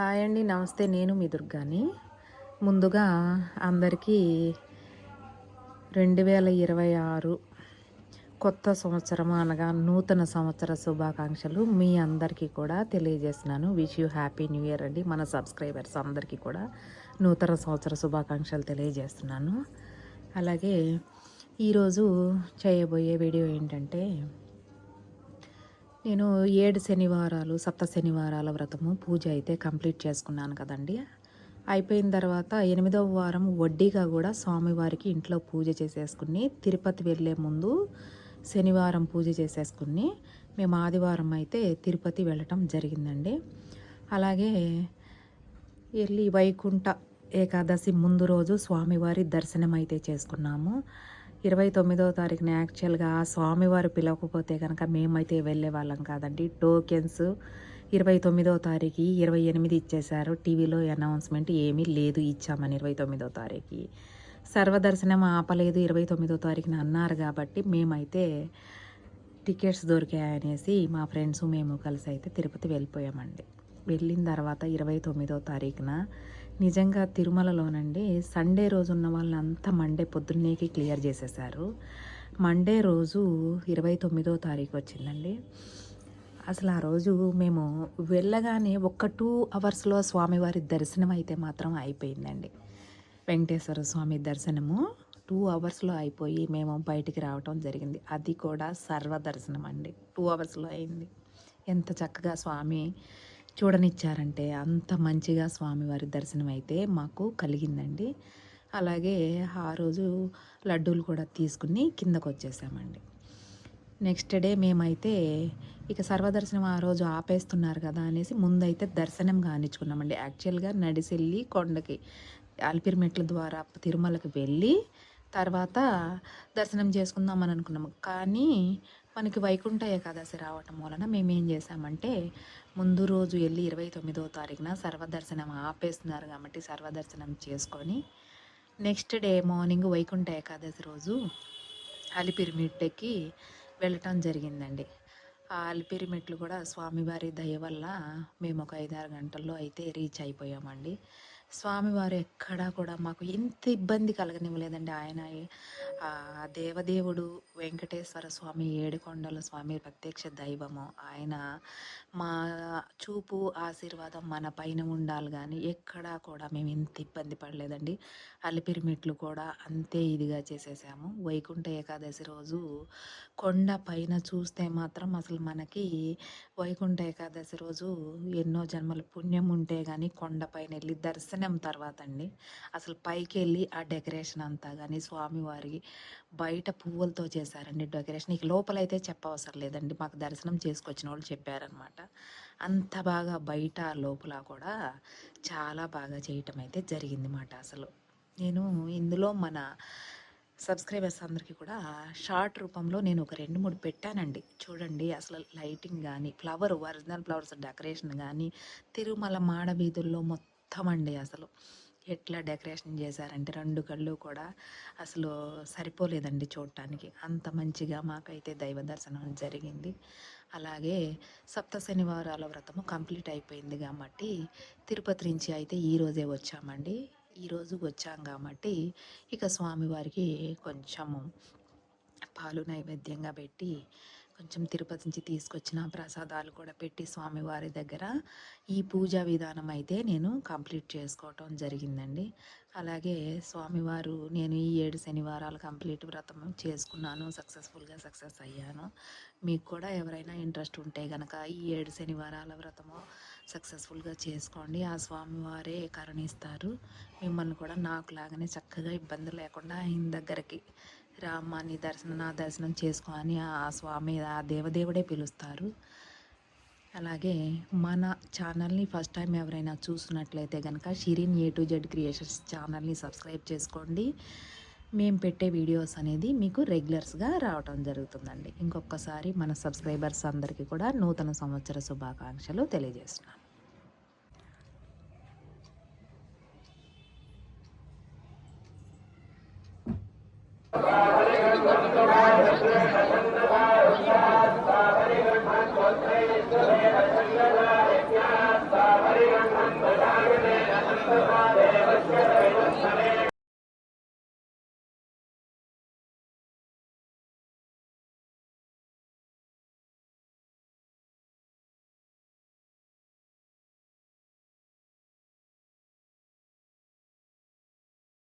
Hi అండి నమస్తే. నేను మీ దుర్గాని. ముందుగా అందరికీ రెండు వేల ఇరవై ఆరు కొత్త సంవత్సరం అనగా నూతన సంవత్సర శుభాకాంక్షలు మీ అందరికీ కూడా తెలియజేస్తున్నాను. Wish you happy new year అండి. మన సబ్స్క్రైబర్స్ అందరికీ కూడా నూతన సంవత్సర శుభాకాంక్షలు తెలియజేస్తున్నాను. అలాగే ఈరోజు చేయబోయే వీడియో ఏంటంటే నేను ఏడు శనివారాలు సప్త శనివారాల వ్రతము పూజ అయితే కంప్లీట్ చేసుకున్నాను కదండి. అయిపోయిన తర్వాత ఎనిమిదవ వారం వడ్డీగా కూడా స్వామివారికి ఇంట్లో పూజ చేసేసుకుని తిరుపతి వెళ్ళే ముందు శనివారం పూజ చేసేసుకుని మేము ఆదివారం అయితే తిరుపతి వెళ్ళటం జరిగిందండి. అలాగే వెళ్ళి వైకుంఠ ఏకాదశి ముందు రోజు స్వామివారి దర్శనం అయితే చేసుకున్నాము. ఇరవై తొమ్మిదవ తారీఖున యాక్చువల్గా స్వామివారు పిలవకపోతే కనుక మేమైతే వెళ్ళే వాళ్ళం కాదండి. టోకెన్స్ ఇరవై తొమ్మిదవ తారీఖు ఇరవై ఎనిమిది ఇచ్చేశారు. టీవీలో అనౌన్స్మెంట్ ఏమీ లేదు. ఇచ్చామని ఇరవై తొమ్మిదవ తారీఖు. సర్వదర్శనం ఆపలేదు. ఇరవై తొమ్మిదో తారీఖున అన్నారు కాబట్టి మేమైతే టికెట్స్ దొరికాయనేసి మా ఫ్రెండ్స్ మేము కలిసి అయితే తిరుపతి వెళ్ళిపోయామండి. వెళ్ళిన తర్వాత ఇరవై తొమ్మిదో తారీఖున నిజంగా తిరుమలలోనండి సండే రోజు ఉన్న వాళ్ళంతా మండే పొద్దున్నేకి క్లియర్ చేసేసారు మండే రోజు ఇరవై తొమ్మిదో తారీఖు వచ్చిందండి. అసలు ఆ రోజు మేము వెళ్ళగానే ఒక్క టూ అవర్స్లో స్వామివారి దర్శనం అయితే మాత్రం అయిపోయిందండి. వెంకటేశ్వర స్వామి దర్శనము టూ అవర్స్లో అయిపోయి మేము బయటికి రావటం జరిగింది. అది కూడా సర్వ దర్శనం అండి టూ అవర్స్లో అయింది. ఎంత చక్కగా స్వామి చూడనిచ్చారంటే అంత మంచిగా స్వామివారి దర్శనం అయితే మాకు కలిగిందండి. అలాగే ఆ రోజు లడ్డూలు కూడా తీసుకుని కిందకు వచ్చేసామండి నెక్స్ట్ డే మేమైతే ఇక సర్వదర్శనం ఆ రోజు ఆపేస్తున్నారు కదా అనేసి ముందైతే దర్శనం కానిచ్చుకున్నామండి. యాక్చువల్గా నడిసెళ్ళి కొండకి అల్పిరిమెట్ల ద్వారా తిరుమలకి వెళ్ళి తర్వాత దర్శనం చేసుకుందామని అనుకున్నాము. కానీ మనకి వైకుంఠ ఏకాదశి రావటం వలన మేము ఏం ముందు రోజు వెళ్ళి ఇరవై తొమ్మిదో తారీఖున సర్వదర్శనం ఆపేస్తున్నారు కాబట్టి సర్వదర్శనం చేసుకొని next day morning Vaikuntha Ekadashi రోజు అలిపిరి మెట్టెక్కి వెళ్ళటం జరిగిందండి. ఆ అలిపిరి మెట్లు కూడా స్వామివారి దయ వల్ల మేము ఒక ఐదారు గంటల్లో అయితే రీచ్ అయిపోయామండి. స్వామివారు ఎక్కడా కూడా మాకు ఇంత ఇబ్బంది కలగనివ్వలేదండి. ఆయన దేవదేవుడు వెంకటేశ్వర స్వామి ఏడుకొండల స్వామి ప్రత్యక్ష దైవము. ఆయన మా చూపు ఆశీర్వాదం మన పైన ఉండాలి కానీ ఎక్కడా కూడా మేము ఇంత ఇబ్బంది పడలేదండి. అలిపిరి మెట్లు కూడా అంతే ఇదిగా చేసేసాము. వైకుంఠ ఏకాదశి రోజు కొండ పైన చూస్తే మాత్రం అసలు మనకి వైకుంఠ ఏకాదశి రోజు ఎన్నో జన్మల పుణ్యం ఉంటే కానీ కొండ పైన వెళ్ళి దర్శనం దర్శనం తర్వాత అండి అసలు పైకి వెళ్ళి ఆ డెకరేషన్ అంతా కానీ స్వామివారి బయట పువ్వులతో చేశారండి డెకరేషన్. ఇక లోపలైతే చెప్పవసరం లేదండి. మాకు దర్శనం చేసుకొచ్చిన వాళ్ళు చెప్పారనమాట. అంత బాగా బయట లోపల కూడా చాలా బాగా చేయటం అయితే జరిగింది మాట అసలు. నేను ఇందులో మన సబ్స్క్రైబర్స్ అందరికీ కూడా షార్ట్ రూపంలో నేను ఒక రెండు మూడు పెట్టానండి. చూడండి అసలు లైటింగ్ కానీ ఫ్లవర్ ఒరిజినల్ ఫ్లవర్స్ డెకరేషన్ కానీ తిరుమల మాడ వీధుల్లో మొత్తం మొత్తం అండి అసలు. ఎట్లా డెకరేషన్ చేశారంటే రెండు కళ్ళు కూడా అసలు సరిపోలేదండి చూడటానికి అంత మంచిగా మాకైతే దైవ దర్శనం జరిగింది. అలాగే సప్త శనివారాల వ్రతము కంప్లీట్ అయిపోయింది కాబట్టి తిరుపతి నుంచి అయితే ఈరోజే వచ్చామండి. ఈరోజు వచ్చాం కాబట్టి ఇక స్వామివారికి కొంచెము పాలు నైవేద్యంగా పెట్టి కొంచెం తిరుపతి నుంచి తీసుకొచ్చిన ప్రసాదాలు కూడా పెట్టి స్వామివారి దగ్గర. ఈ పూజా విధానం అయితే నేను కంప్లీట్ చేసుకోవటం జరిగిందండి. అలాగే స్వామివారు నేను ఈ ఏడు శనివారాలు కంప్లీట్ వ్రతం చేసుకున్నాను సక్సెస్ఫుల్గా సక్సెస్ అయ్యాను. మీకు కూడా ఎవరైనా ఇంట్రెస్ట్ ఉంటే కనుక ఈ ఏడు శనివారాల వ్రతము సక్సెస్ఫుల్గా చేసుకోండి. ఆ స్వామివారే కరుణిస్తారు. మిమ్మల్ని కూడా నాకు లాగానే చక్కగా ఇబ్బంది లేకుండా ఆయన దగ్గరికి రామ్మ నీ దర్శనం నా దర్శనం చేసుకో అని ఆ స్వామి ఆ దేవదేవుడే పిలుస్తారు. అలాగే మన ఛానల్ని ఫస్ట్ టైం ఎవరైనా చూసినట్లయితే కనుక Shirin A to Z creations ఛానల్ని సబ్స్క్రైబ్ చేసుకోండి. మేము పెట్టే వీడియోస్ అనేది మీకు రెగ్యులర్స్గా రావటం జరుగుతుందండి. ఇంకొకసారి మన సబ్స్క్రైబర్స్ అందరికీ కూడా నూతన సంవత్సర శుభాకాంక్షలు తెలియజేస్తున్నాను. Amém.